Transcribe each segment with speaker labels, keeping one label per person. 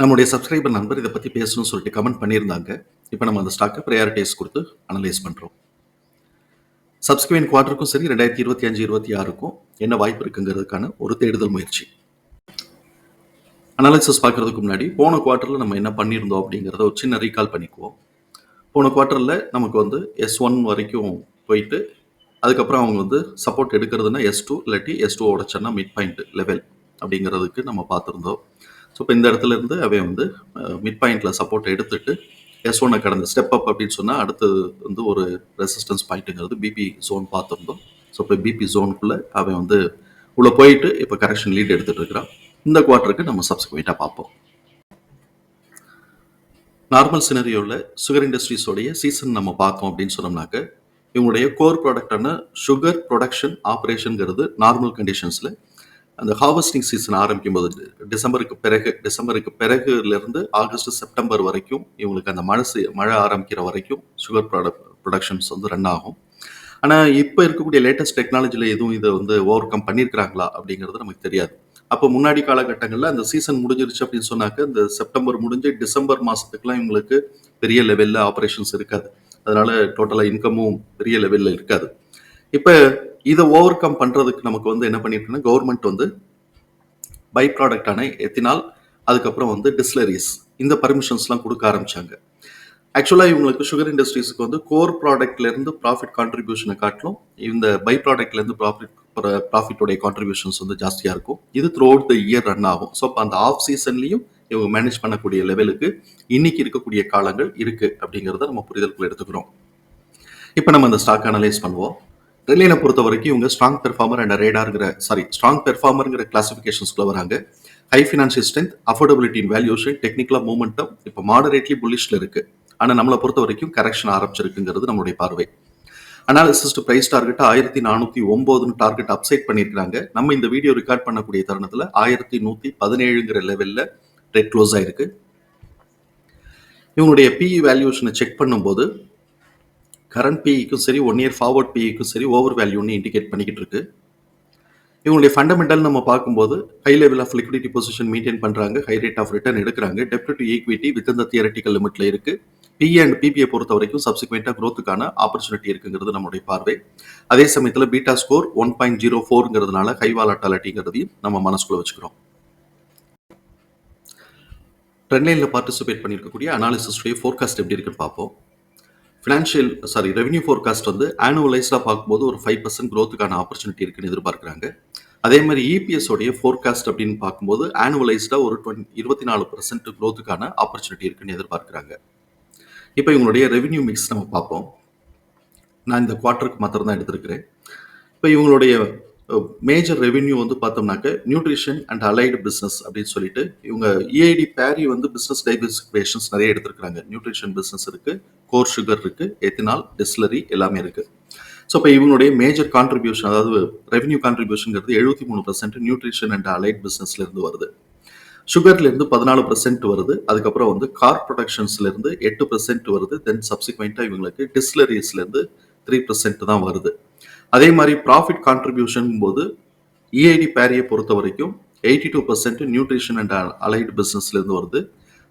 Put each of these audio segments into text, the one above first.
Speaker 1: நம்முடைய சப்ஸ்கிரைபர் நண்பர் இதை பற்றி பேசணும்னு சொல்லிட்டு கமெண்ட் பண்ணியிருந்தாங்க. இப்போ நம்ம அந்த ஸ்டாக்கை ப்ரையாரிட்டிஸ் கொடுத்து அனலைஸ் பண்ணுறோம் சப்ஸ்கிரிபன் குவார்டருக்கும் சரி ரெண்டாயிரத்தி இருபத்தி அஞ்சு இருபத்தி ஆறுக்கும் என்ன வாய்ப்பு இருக்குங்கிறதுக்கான ஒரு தேடுதல் முயற்சி. அனாலிசிஸ் பார்க்கறதுக்கு முன்னாடி போன குவார்ட்டரில் நம்ம என்ன பண்ணியிருந்தோம் அப்படிங்கிறத ஒரு சின்ன ரீகால் பண்ணிக்குவோம். போன குவார்ட்டரில் நமக்கு வந்து எஸ் ஒன் வரைக்கும் போயிட்டு அதுக்கப்புறம் அவங்க வந்து சப்போர்ட் எடுக்கிறதுனா எஸ் டூ இல்லாட்டி எஸ் டூ உடச்சன்னா மிட் பாயிண்ட் லெவல் அப்படிங்கிறதுக்கு நம்ம பார்த்துருந்தோம். ஸோ இப்போ இந்த இடத்துல இருந்து அவன் வந்து மிட் பாயிண்ட்ல சப்போர்ட் எடுத்துட்டு எஸ் ஒன்னை கடந்த ஸ்டெப் அப் அப்படின்னு சொன்னால் அடுத்தது வந்து ஒரு ரெசிஸ்டன்ஸ் பாயிண்ட்டுங்கிறது பிபி ஜோன் பார்த்துருந்தோம். ஸோ இப்போ பிபி ஜோனுக்குள்ளே அவன் வந்து உள்ளே போயிட்டு இப்போ கரெக்ஷன் லீட் எடுத்துட்டு இருக்கிறான் இந்த குவார்ட்டருக்கு நம்ம சப்ஸ்கிரிட்டாக பார்ப்போம். நார்மல் சினரியோவில் சுகர் இண்டஸ்ட்ரீஸோடைய சீசன் நம்ம பார்த்தோம் அப்படின்னு சொன்னோம்னாக்க இவங்களுடைய கோர் ப்ராடக்டான சுகர் ப்ரொடக்ஷன் ஆப்ரேஷனுங்கிறது நார்மல் கண்டிஷன்ஸில் அந்த ஹார்வெஸ்டிங் சீசன் ஆரம்பிக்கும் போது டிசம்பருக்கு பிறகு டிசம்பருக்கு பிறகுலேருந்து ஆகஸ்ட் செப்டம்பர் வரைக்கும் இவங்களுக்கு அந்த மழை செய்- மழை ஆரம்பிக்கிற வரைக்கும் சுகர் ப்ராடக்ட் ப்ரொடக்ஷன்ஸ் வந்து ரன் ஆகும். ஆனால் இப்போ இருக்கக்கூடிய லேட்டஸ்ட் டெக்னாலஜியில் எதுவும் இதை வந்து ஓவர் கம் பண்ணியிருக்கிறாங்களா அப்படிங்கிறது நமக்கு தெரியாது. அப்போ முன்னாடி காலகட்டங்களில் அந்த சீசன் முடிஞ்சிருச்சு அப்படின்னு சொன்னாக்க இந்த செப்டம்பர் முடிஞ்சு டிசம்பர் மாதத்துக்குலாம் இவங்களுக்கு பெரிய லெவலில் ஆப்ரேஷன்ஸ் இருக்காது. அதனால டோட்டலாக இன்கமும் பெரிய லெவலில் இருக்காது. இப்போ இதை ஓவர் கம் பண்ணுறதுக்கு நமக்கு வந்து என்ன பண்ணியிருக்குன்னா கவர்மெண்ட் வந்து பை ப்ராடக்டான எத்தினால் அதுக்கப்புறம் வந்து டிஸ்லரிஸ் இந்த பர்மிஷன்ஸ்லாம் கொடுக்க ஆரம்பிச்சாங்க. ஆக்சுவலாக இவங்களுக்கு சுகர் இண்டஸ்ட்ரீஸுக்கு வந்து கோர் ப்ராடக்ட்லேருந்து ப்ராஃபிட் கான்ட்ரிபியூஷனை காட்டிலும் இந்த பை ப்ராடக்ட்லேருந்து ப்ராஃபிட் ப்ராஃபிட்டோடைய கான்ட்ரிபியூஷன்ஸ் வந்து ஜாஸ்தியாக இருக்கும். இது throughout the year run ஆகும். ஸோ அப்போ அந்த ஆஃப் சீசன்லையும் இவங்க மேனேஜ் பண்ணக்கூடிய லெவலுக்கு இன்னைக்கு இருக்கக்கூடிய காலங்கள் இருக்குது அப்படிங்கிறத நம்ம புரிதலுக்குள்ள எடுத்துக்கிறோம். இப்போ நம்ம அந்த ஸ்டாக் அனலைஸ் பண்ணுவோம். ரிலேனை பொறுத்த வரைக்கும் இவங்க ஸ்ட்ராங் பெர்ஃபார்மர் அண்ட் ரேடாருங்கிற சாரி ஸ்ட்ராங் பெர்ஃபார்மருங்கிற கிளாசிஃபிகேஷன்ஸ்குள்ள வராங்க. High financial strength affordability in valuation டெக்னிக்கலாக மூமெண்டம் இப்போ மாடரேட்லி புல்லிஷில் இருக்கு. ஆனால் நம்மளை பொறுத்த வரைக்கும் கரெக்ஷன் ஆரம்பிச்சிருக்குங்கிறது நம்மளுடைய பார்வை. அனாலிசிஸ்ட் பிரைஸ் டார்கெட் ஆயிரத்தி நானூற்றி ஒம்போதுன்னு டார்கெட் அப்சைட் பண்ணியிருக்காங்க நம்ம இந்த வீடியோ ரெக்கார்ட் பண்ணக்கூடிய தருணத்தில் ஆயிரத்தி நூற்றி பதினேழுங்கிற லெவலில் ரேட் க்ளோஸ் ஆயிருக்கு. இவங்களுடைய பிஇ வேல்யூஷனை செக் பண்ணும்போது கரண்ட் பிஇக்கும் சரி ஒன் இயர் ஃபார்வர்ட் பிஇக்கும் சரி ஓவர் வேல்யூன்னு இண்டிகேட் பண்ணிக்கிட்டு இருக்கு. இவங்களுடைய ஃபண்டமெண்டல் நம்ம பார்க்கும்போது high level of liquidity position maintain பண்ணுறாங்க ஹை ரேட் ஆஃப் ரிட்டர்ன் எடுக்கிறாங்க டெப்ட் டு ஈக்விட்டி வித் இந்த தியரட்டிக்கல் லிமிட்ல இருக்கு. பிஏ அண்ட் பிபிஐ பொறுத்த வரைக்கும் சப்சிக்வெண்ட்டாக க்ரோத்துக்கான ஆப்பர்ச்சுனிட்டி இருக்குங்கிறது நம்மளுடைய பார்வை. அதே சமயத்தில் beta score one point zero ஃபோருங்கிறதுனால high வாலட்டாலிட்டிங்கிறதையும் நம்ம மனசுக்குள்ள வச்சுக்கிறோம். ட்ரெண்ட்லைனில் பார்ட்டிசிபேட் பண்ணியிருக்கக்கூடிய அனாலிசிஸ்டைய ஃபோர்காஸ்ட் எப்படி இருக்குன்னு பார்ப்போம். ஃபினான்ஷியல் சாரி ரெவன்யூ ஃபோர்காஸ்ட் வந்து ஆனுவலைஸ்டாக பார்க்கும்போது ஒரு ஃபைவ் பர்சன்ட் க்ரோத்துக்கான ஆப்பர்ச்சுனிட்டி இருக்குன்னு எதிர்பார்க்குறாங்க. அதே மாதிரி இபிஎஸோடைய ஃபோர்காஸ்ட் அப்படின்னு பார்க்கும்போது ஆனுவலைஸ்டாக ஒரு டுவெண்ட் இருபத்தி நாலு பர்சன்ட் க்ரோத்துக்கான ஆப்பர்ச்சுனிட்டி இருக்குன்னு எதிர்பார்க்குறாங்க. இப்போ இவங்களுடைய ரெவென்யூ மிக்ஸ் நம்ம பார்ப்போம். நான் இந்த குவார்ட்டருக்கு மாத்திரம் தான் எடுத்திருக்கிறேன். இப்போ இவங்களுடைய மேஜர் ரெவென்யூ வந்து பார்த்தோம்னாக்க நியூட்ரிஷன் அண்ட் அலைடு பிஸ்னஸ் அப்படின்னு சொல்லிட்டு இவங்க இஐடி பேரி வந்து பிஸ்னஸ் டைவர்சிஃபிகேஷன்ஸ் நிறைய எடுத்திருக்கிறாங்க. நியூட்ரிஷன் பிஸ்னஸ் இருக்கு கோர் சுகர் இருக்கு எத்தினால் டிஸ்லரி எல்லாமே இருக்கு. ஸோ இப்போ இவங்களுடைய மேஜர் கான்ட்ரிபியூஷன் அதாவது ரெவென்யூ கான்ட்ரிபியூஷன்ங்கிறது எழுபத்தி மூணு பர்சன்ட் நியூட்ரிஷன் அண்ட் அலைட் பிஸ்னஸ்ல இருந்து வருது. சுகர்லேருந்து பதினாலு பர்சன்ட் வருது. அதுக்கப்புறம் வந்து கார் ப்ரொடக்ஷன்ஸ்லேருந்து எட்டு பர்சன்ட் வருது. தென் சப்சிக்வெண்ட்டாக இவங்களுக்கு டிஸ்லரிஸ்லேருந்து த்ரீ பர்சன்ட் தான் வருது. அதே மாதிரி ப்ராஃபிட் கான்ட்ரிபியூஷன் போது இஐடி பேரியை பொறுத்த வரைக்கும் eighty two percent nutrition and allied பிஸ்னஸ்லேருந்து வருது.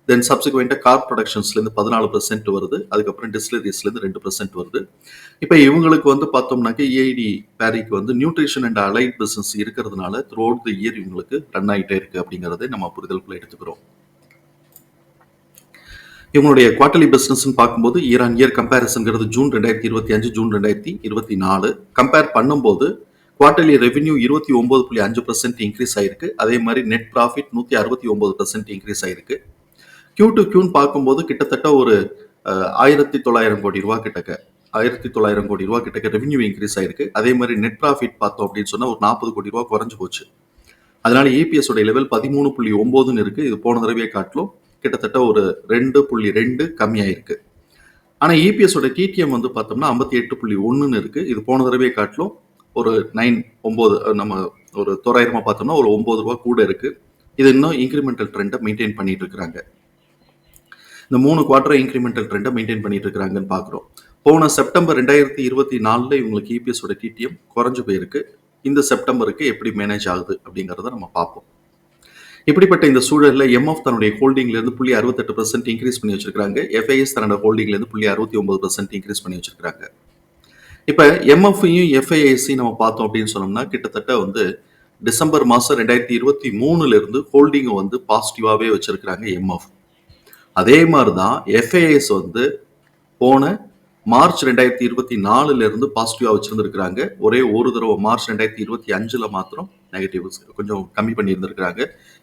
Speaker 1: தென் சப்சிக்வெண்ட்டாக கார் ப்ரொடக்ஷன்ஸ்லேருந்து பதினாலு பர்சன்ட் வருது. அதுக்கப்புறம் டிஸ்லரிஸ்லேருந்து ரெண்டு பர்சன்ட் வருது. இப்போ இவங்களுக்கு வந்து பார்த்தோம்னாக்க இஐடி பேரிக்கு வந்து நியூட்ரிஷன் அண்ட் அலைட் பிஸ்னஸ் இருக்கிறதுனால த்ரூ அவுட் த இயர் இவங்களுக்கு ரன் ஆகிட்டே இருக்கு அப்படிங்கிறத நம்ம புரிதலுக்குள்ளே எடுத்துக்கிறோம். இவங்களுடைய குவார்டர்லி பிஸ்னஸ்ன்னு பார்க்கும்போது இயர் ஆன் இயர் கம்பேரிசன்கிறது ஜூன் ரெண்டாயிரத்தி இருபத்தி அஞ்சு ஜூன் ரெண்டாயிரத்தி இருபத்தி நாலு. கம்பேர் பண்ணும்போது குவார்டர்லி ரெவென்யூ இருபத்தி ஒன்பது புள்ளி அஞ்சு பர்சன்ட் இன்க்ரீஸ் ஆயிருக்கு. அதே மாதிரி நெட் ப்ராஃபிட் நூற்றி அறுபத்தி ஒன்பது பர்சன்ட் இன்க்ரீஸ் ஆயிருக்கு. கியூ டு கியூன்னு பார்க்கும்போது கிட்டத்தட்ட ஒரு ஆயிரத்தி தொள்ளாயிரம் கோடி ரூபா கிட்டக்க ஆயிரத்தி தொள்ளாயிரம் கோடி ரூபா கிட்டக்க ரெவென்யூ இன்க்ரீஸ் ஆயிருக்கு. அதே மாதிரி நெட் ப்ராஃபிட் பார்த்தோம் அப்படின்னு சொன்னால் ஒரு நாற்பது கோடி ரூபா குறைஞ்சு போச்சு. அதனால ஏபிஎஸ் உடைய லெவல் பதிமூணு புள்ளி ஒன்பதுன்னு இருக்கு. இது போன தடவையை காட்டிலும் கிட்டத்தட்ட ஒரு ரெண்டு புள்ளி ரெண்டு கம்மியாயிருக்கு. ஆனால் இபிஎஸோட டிடிஎம் வந்து பார்த்தோம்னா ஐம்பத்தி எட்டு புள்ளி ஒன்றுன்னு இருக்குது இது போன தடவை காட்டிலும் ஒரு நைன் ஒம்பது நம்ம ஒரு தோராயிரமாக பார்த்தோம்னா ஒரு ஒம்பது ரூபா கூட இருக்குது இது இன்னும் இன்க்ரிமெண்டல் ட்ரெண்டை மெயின்டைன் பண்ணிட்டு இருக்கிறாங்க. இந்த மூணு குவார்டர் இன்க்ரிமெண்டல் ட்ரெண்டை மெயின்டைன் பண்ணிட்டு இருக்கிறாங்கன்னு பார்க்குறோம். போன செப்டம்பர் ரெண்டாயிரத்தி இருபத்தி நாலில் இவங்களுக்கு இபிஎஸோட டிடிஎம் குறைஞ்சு போயிருக்கு. இந்த செப்டம்பருக்கு எப்படி மேனேஜ் ஆகுது அப்படிங்கிறத நம்ம பார்ப்போம். இப்படிப்பட்ட இந்த சூழலில் எம்எஃப் தன்னுடைய ஹோல்டிங்லேருந்து புள்ளி அறுபத்தெட்டு பர்சன்ட் இன்க்ரீஸ் பண்ணி வச்சிருக்காங்க எஃப்ஐஎஸ் தன்னோட ஹோல்டிங்லேருந்து புள்ளி அறுபத்தி ஒன்பது பர்சன்ட் இன்க்ரீஸ் பண்ணி வச்சிருக்காங்க இப்போ எம்எஃப்ஐயும் எஃப்ஐஐசி நம்ம பார்த்தோம் அப்படின்னு சொன்னோம்னா கிட்டத்தட்ட வந்து டிசம்பர் மாதம் ரெண்டாயிரத்தி இருபத்தி மூணுலேருந்து ஹோல்டிங்கை வந்து பாசிட்டிவாகவே வச்சிருக்கிறாங்க எம்எஃப் அதே மாதிரி தான் எஃப்ஐஎஸ் வந்து போன மார்ச் ரெண்டாயிரத்தி இருபத்தி நாலுல இருந்து பாசிட்டிவா வச்சிருந்திருக்கிறாங்க. ஒரே ஒரு தடவை மார்ச் ரெண்டாயிரத்தி இருபத்தி அஞ்சுல மாத்திரம் நெகட்டிவ் கொஞ்சம் கம்மி பண்ணி இருந்திருக்கிறாங்க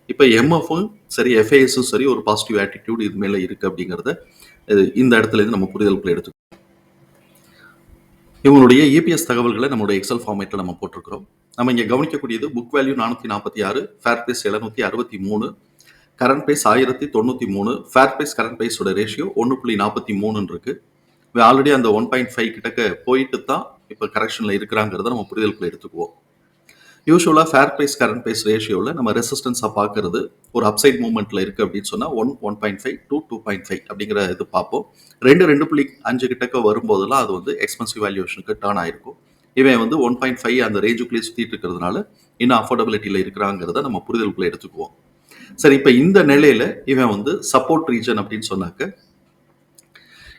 Speaker 1: இப்போ எம்எஃப்பும் சரி எஃப்ஐஎஸும் சரி ஒரு பாசிட்டிவ் ஆட்டிடியூட் இது மேல இருக்கு அப்படிங்கிறத இந்த இடத்துல இருந்து நம்ம புரிதலுக்குள்ள எடுத்து இவங்களுடைய இபிஎஸ் தகவல்களை நம்மளுடைய எக்ஸல் ஃபார்மேட்டில் நம்ம போட்டிருக்கிறோம். நம்ம இங்கே கவனிக்கக்கூடியது புக் வேல்யூ நானூற்றி நாற்பத்தி ஆறு ஃபேர் பிரைஸ் எழுநூற்றி அறுபத்தி மூணு கரண்ட் பேஸ் ஆயிரத்தி தொண்ணூற்றி மூணு ஃபேர் பேஸ் கரண்ட் பிரைஸோட ரேஷியோ ஒன்று புள்ளி நாற்பத்தி மூணுன்னு இருக்குது ஆல்ரெடி அந்த ஒன் பாயிண்ட் ஃபைவ் கிட்டக்க போயிட்டு தான் இப்போ கரெக்ஷனில் இருக்கிறாங்கிறத நம்ம புரிதலுக்குள்ள எடுத்துக்குவோம். யூஸ்வலாக ஃபேர் ப்ரைஸ் கரண்ட் ப்ரைஸ் ரேஷியோவில் நம்ம ரெசிஸ்டன்ஸாக பார்க்கறது ஒரு அப்சைட் மூவ்மெண்ட்டில் இருக்குது அப்படின்னு சொன்னால் one one point five two two point five அப்படிங்கிற இது பார்ப்போம். ரெண்டு ரெண்டு புள்ளி அஞ்சு கிட்டக்க வரும்போதெல்லாம் அது வந்து எக்ஸ்பென்சிவ் வேல்யூஷனுக்கு டேர்ன் ஆயிருக்கும். இவன் வந்து ஒன் பாயிண்ட் ஃபைவ் அந்த ரேஞ்சுக்குள்ளே சுற்றிட்டு இருக்கிறதுனால இன்னும் அஃபோர்டபிலிட்டியில் இருக்கிறாங்கிறத நம்ம புரிதலுக்குள்ளே எடுத்துக்குவோம். சரி இப்போ இந்த நிலையில் இவன் வந்து சப்போர்ட் ரீஜன் அப்படின்னு சொன்னாக்க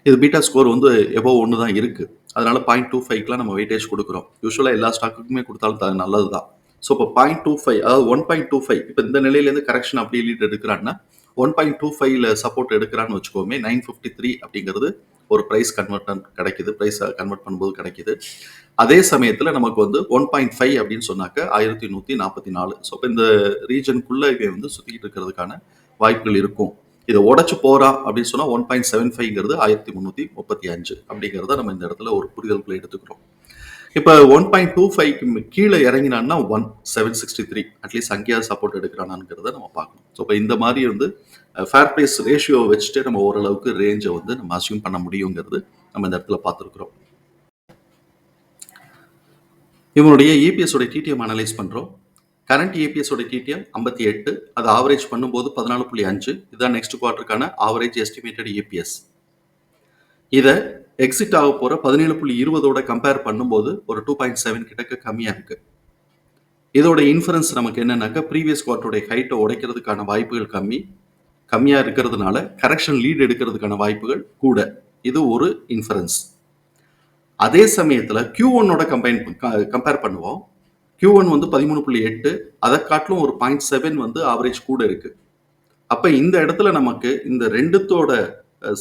Speaker 1: இது பீட்டா ஸ்கோர் வந்து எபோ ஒன்று தான் இருக்குது அதனால பாயிண்ட் டூ ஃபைவ்க்குலாம் நம்ம வெயிட்டேஜ் கொடுக்குறோம். யூஸ்வலாக எல்லா ஸ்டாக்குக்குமே கொடுத்தாலும் அது நல்லது தான் ஸோ இப்போ பாயிண்ட் டூ ஃபைவ் அதாவது ஒன் பாயிண்ட் டூ ஃபைவ் இப்போ இந்த நிலையிலேருந்து கரெக்ஷன் அப்படி லீட் எடுக்கிறான்னா ஒன் பாயிண்ட் டூ ஃபைவ்ல சப்போர்ட் எடுக்கிறான்னு வச்சுக்கோமே நைன் ஃபிஃப்டி த்ரீ அப்படிங்கிறது ஒரு ப்ரைஸ் கன்வெர்ட் கிடைக்குது. ப்ரைஸ் கன்வெர்ட் பண்ணும்போது கிடைக்குது. அதே சமயத்தில் நமக்கு வந்து ஒன் பாயிண்ட் ஃபைவ் அப்படின்னு சொன்னாக்க ஆயிரத்தி நூற்றி நாற்பத்தி நாலு. ஸோ இப்போ இந்த ரீஜனுக்குள்ளே இவை வந்து சுற்றிக்கிட்டு இருக்கிறதுக்கான வாய்ப்புகள் இருக்கும். இதை உடச்சு போறா அப்படின்னு சொன்னா ஒன் பாயிண்ட் செவன் ஃபைவ்ங்கிறது ஆயிரத்தி முந்நூற்றி முப்பத்தி அஞ்சு அப்படிங்கிறத நம்ம இந்த இடத்துல ஒரு புரிதலுக்குள்ள எடுத்துக்கிறோம். இப்போ ஒன் பாயிண்ட் டூ ஃபைவ்க்கு கீழே இறங்கினான்னா one seven sixty three at least அங்கேயாவது support எடுக்கிறானாங்கிறத நம்ம பார்க்கணும். ஸோ இப்போ இந்த மாதிரி வந்து ஃபேர் ப்ரைஸ் ரேஷியோ வச்சுட்டு நம்ம ஓரளவுக்கு ரேஞ்சை வந்து நம்ம அசியூம் பண்ண முடியுங்கிறது நம்ம இந்த இடத்துல பார்த்துருக்குறோம். இவனுடைய EPS உடைய டிடிஎம் அனலைஸ் பண்ணுறோம் கரண்ட் ஏபிஎஸோட டிடிஎம் ஐம்பத்தி எட்டு அது ஆவரேஜ் பண்ணும்போது பதினாலு புள்ளி அஞ்சு. இதுதான் நெக்ஸ்ட் குவார்ட்டருக்கான ஆவரேஜ் எஸ்டிமேட்டட் ஏபிஎஸ் இதை எக்ஸிட் ஆக போகிற பதினேழு புள்ளி இருபதோட கம்பேர் பண்ணும்போது ஒரு டூ பாயிண்ட் செவன் கிட்டக்க கம்மியாக இருக்கு. இதோட இன்ஃபரன்ஸ் நமக்கு என்னன்னாக்கா ப்ரீவியஸ் குவார்ட்டருடைய ஹைட்டை உடைக்கிறதுக்கான வாய்ப்புகள் கம்மி. கம்மியாக இருக்கிறதுனால கரெக்ஷன் லீட் எடுக்கிறதுக்கான வாய்ப்புகள் கூட. இது ஒரு இன்ஃபரன்ஸ் அதே சமயத்தில் கியூ ஒன்னோட கம்பைன் கம்பேர் பண்ணுவோம். கியூ ஒன் வந்து பதிமூணு புள்ளி எட்டு அதை காட்டிலும் ஒரு பாயிண்ட் செவன் வந்து ஆவரேஜ் கூட இருக்கு. அப்போ இந்த இடத்துல நமக்கு இந்த ரெண்டுத்தோட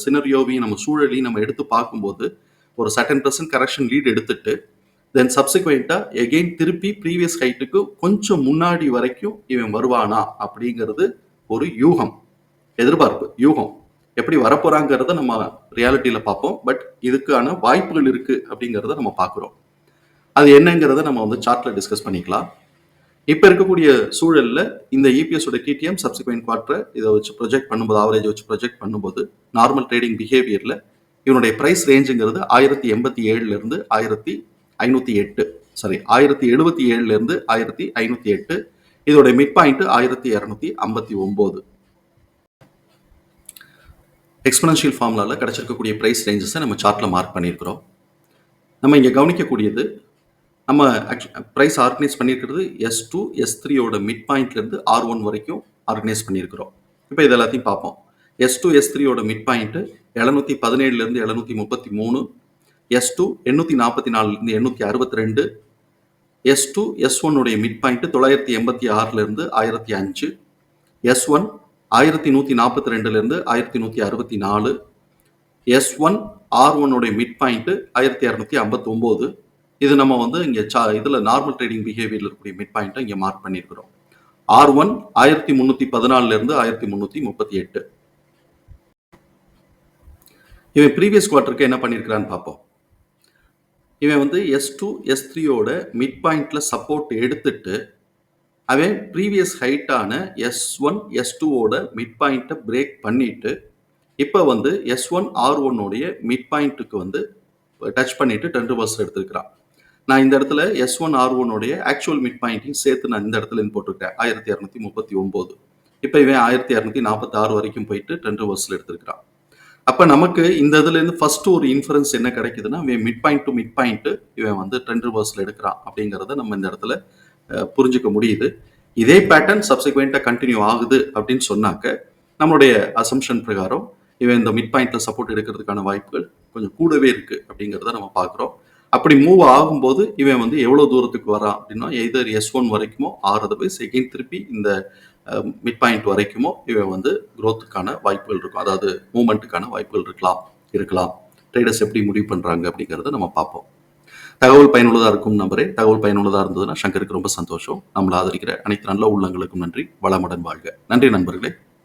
Speaker 1: சினரியோவையும் நம்ம சூழலையும் நம்ம எடுத்து பார்க்கும்போது ஒரு சர்டன் பர்சன்ட் கரெக்ஷன் லீட் எடுத்துட்டு தென் சப்சிக்வெண்ட்டாக எகெயின் திருப்பி ப்ரீவியஸ் ஹைட்டுக்கு கொஞ்சம் முன்னாடி வரைக்கும் இவன் வருவானா அப்படிங்கிறது ஒரு யூகம் எதிர்பார்ப்பு யூகம். எப்படி வரப்போறாங்கிறத நம்ம ரியாலிட்டியில் பார்ப்போம். பட் இதுக்கான வாய்ப்புகள் இருக்குது அப்படிங்கிறத நம்ம பார்க்குறோம். அது என்னங்கிறத நம்ம வந்து சார்ட்ல டிஸ்கஸ் பண்ணிக்கலாம். இப்போ இருக்கக்கூடிய சூழல்ல இந்த இபிஎஸ் உடைய டிடிஎம் சப்சிக்வெண்ட் குவார்டர் இதை வச்சு ப்ரொஜெக்ட் பண்ணும்போது ஆவரேஜ் வச்சு ப்ரொஜெக்ட் பண்ணும்போது நார்மல் ட்ரேடிங் பிஹேவியர்ல இவனுடைய பிரைஸ் ரேஞ்சுங்கிறது ஆயிரத்தி எண்பத்தி ஏழுல இருந்து ஆயிரத்தி ஐநூத்தி எட்டு. சாரி ஆயிரத்தி எழுபத்தி ஏழுல இருந்து ஆயிரத்தி ஐநூத்தி எட்டு. இதோடைய மிட் பாயிண்ட் ஆயிரத்தி இரநூத்தி ஐம்பத்தி ஒன்பது எக்ஸ்பனன்ஷியல் ஃபார்முலால கிடைச்சிருக்கக்கூடிய பிரைஸ் ரேஞ்சஸை நம்ம சார்ட்ல மார்க் பண்ணியிருக்கிறோம். நம்ம இங்க கவனிக்கக்கூடியது நம்ம ப்ரைஸ் ஆர்கனைஸ் பண்ணியிருக்கிறது எஸ் டூ எஸ் த்ரீயோட மிட் பாயிண்ட்லேருந்து ஆர் ஒன் வரைக்கும் ஆர்கனைஸ் பண்ணியிருக்கிறோம் இப்போ இது எல்லாத்தையும் பார்ப்போம். எஸ் டூ எஸ் த்ரீயோட மிட் பாயிண்ட்டு எழுநூற்றி பதினேழுலேருந்து எழுநூற்றி முப்பத்தி மூணு எஸ் டூ எண்ணூற்றி நாற்பத்தி நாலுலேருந்து எண்ணூற்றி அறுபத்தி ரெண்டு எஸ் டூ எஸ் ஒன்னுடைய மிட் பாயிண்ட்டு தொள்ளாயிரத்தி எண்பத்தி ஆறுலேருந்து ஆயிரத்தி அஞ்சு எஸ் ஒன் ஆயிரத்தி நூற்றி நாற்பத்தி ரெண்டுலேருந்து ஆயிரத்தி நூற்றி அறுபத்தி நாலு எஸ் ஒன் ஆர் ஒன்னுடைய மிட் பாயிண்ட்டு ஆயிரத்தி இரநூத்தி ஐம்பத்தொம்போது இது நம்ம வந்து இங்கே சா இதில் நார்மல் ட்ரேடிங் பிஹேவியரில் இருக்கக்கூடிய மிட் பாயிண்ட்டை இங்கே மார்க் பண்ணியிருக்கிறோம். ஆர் ஒன் ஆயிரத்தி முந்நூற்றி பதினாலுலேருந்து ஆயிரத்தி முந்நூற்றி முப்பத்தி எட்டு. இவன் ப்ரீவியஸ் குவார்ட்டருக்கு என்ன பண்ணியிருக்கிறான்னு பார்ப்போம். இவன் வந்து எஸ் டூ எஸ் த்ரீயோட மிட் பாயிண்ட்ல சப்போர்ட் எடுத்துட்டு அவன் ப்ரீவியஸ் ஹைட்டான எஸ் ஒன் எஸ் டூவோட மிட் பாயிண்ட்டை பிரேக் பண்ணிட்டு இப்போ வந்து எஸ் ஒன் ஆர் ஒன்னுடைய மிட் பாயிண்ட்டுக்கு வந்து டச் பண்ணிட்டு டென் ரிவர்ஸ் எடுத்திருக்கிறான். நான் இந்த இடத்துல எஸ் ஒன் ஆர் ஒன்னுடைய ஆக்சுவல் மிட் பாயிண்ட்டையும் சேர்த்து நான் இந்த இடத்துல இருந்து போட்டிருக்கேன். ஆயிரத்தி இரநூத்தி முப்பத்தி ஒம்பது. இப்போ இவன் ஆயிரத்தி இரநூத்தி நாற்பத்தி ஆறு வரைக்கும் போயிட்டு டென் ரிவர்ஸில் எடுத்திருக்கிறான். அப்போ நமக்கு இந்த இதுலேருந்து ஃபர்ஸ்ட் ஒரு இன்ஃபரன்ஸ் என்ன கிடைக்குதுன்னா இவன் mid point to mid point இவன் வந்து டென் ரிவர்ஸில் எடுக்கிறான் அப்படிங்கிறத நம்ம இந்த இடத்துல புரிஞ்சுக்க முடியுது. இதே பேட்டர்ன் சப்சிக்வெண்ட்டாக கண்டினியூ ஆகுது அப்படின்னு சொன்னாக்க நம்மளுடைய அசம்ஷன் பிரகாரம் இவன் இந்த மிட் பாயிண்ட்டில் சப்போர்ட் எடுக்கிறதுக்கான வாய்ப்புகள் கொஞ்சம் கூடவே இருக்குது அப்படிங்கிறத நம்ம பார்க்குறோம். அப்படி மூவ் ஆகும்போது இவன் வந்து எவ்வளோ தூரத்துக்கு வரான் அப்படின்னா எதர் எஸ் ஒன் வரைக்குமோ ஆறு போய் செகண்ட் திருப்பி இந்த மிட் பாயிண்ட் வரைக்குமோ இவன் வந்து குரோத்துக்கான வாய்ப்புகள் இருக்கும். அதாவது மூமெண்ட்டுக்கான வாய்ப்புகள் இருக்கலாம் இருக்கலாம். ட்ரேடர்ஸ் எப்படி முடிவு பண்ணுறாங்க அப்படிங்கிறத நம்ம பார்ப்போம். தகவல் பயனுள்ளதாக இருக்கும் நம்பரே தகவல் பயனுள்ளதாக இருந்ததுன்னா சங்கருக்கு ரொம்ப சந்தோஷம். நம்மளை ஆதரிக்கிற அனைத்து நல்ல உள்ளங்களுக்கும் நன்றி. வளமுடன் வாழ்க. நன்றி நண்பர்களே.